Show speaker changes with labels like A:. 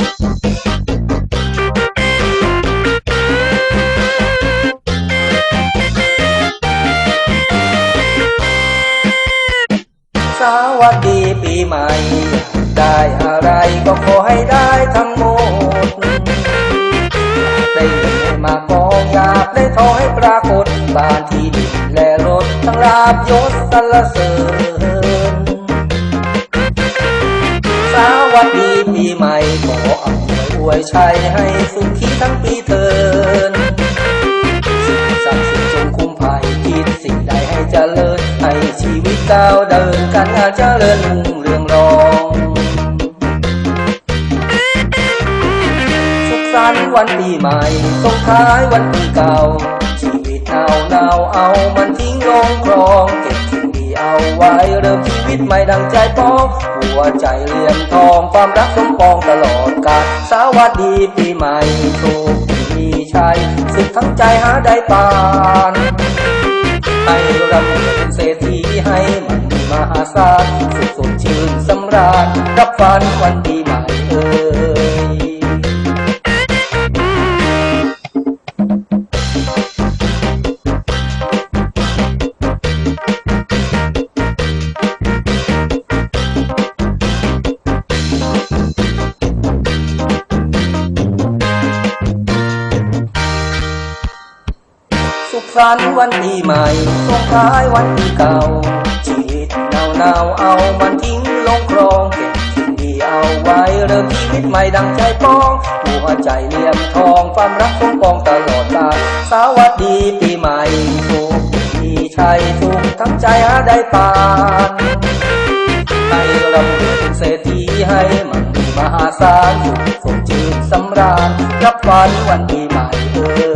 A: สวัสดีปีใหม่ ได้อะไรก็ขอให้ได้ทั้งหมด ได้เงินมากองอยากได้ทองให้ปรากฏ บ้านที่ดินและรถทั้งลาบยศสรรเสริญ วัสดีปีใหม่ขออวยอวยชัยให้สุขีทั้งปีเทินสิ่งศักดิ์สิทธิ์จงคุ้มภัยคิดสิ่งใดให้เจริญให้ชีวิตก้าวเดินการงาเจริญรุ่งเรืองรองสุขสันต์วันปีใหม่ส่งท้ายวันปีเก่า เอาไว้เริ่มชีวิตใหม่ดังใจปองหัวใจเหลี่ยมทองความรักสมปองตลอดกาลสวัสดีปีใหม่โชคดีมีชัยสุขทั้งใจหาได้ปานให้ร่ำรวยเป็นเศรษฐีให้มันมหาศาลสุขสดชื่นสำราญรับฝันวันปีใหม่เอ่ย สุขสันต์วันปีใหม่ส่งท้ายวันปีเก่า ชีวิตเนาเนาเอามันทิ้งลงคลองเก็บสิ่งดีเอาไว้เริ่มชีวิตใหม่ดังใจปองหัวใจเลี่ยมทองความรักสมปองตลอดกาลสวัสดีปีใหม่สุขมีชัยสุขทั้งใจหาได้ปานให้ร่ำรวยเป็นเศรษฐีให้มันมีมหาศาลสุขสมชื่นสำราญรับฝันวันปีใหม่เอ่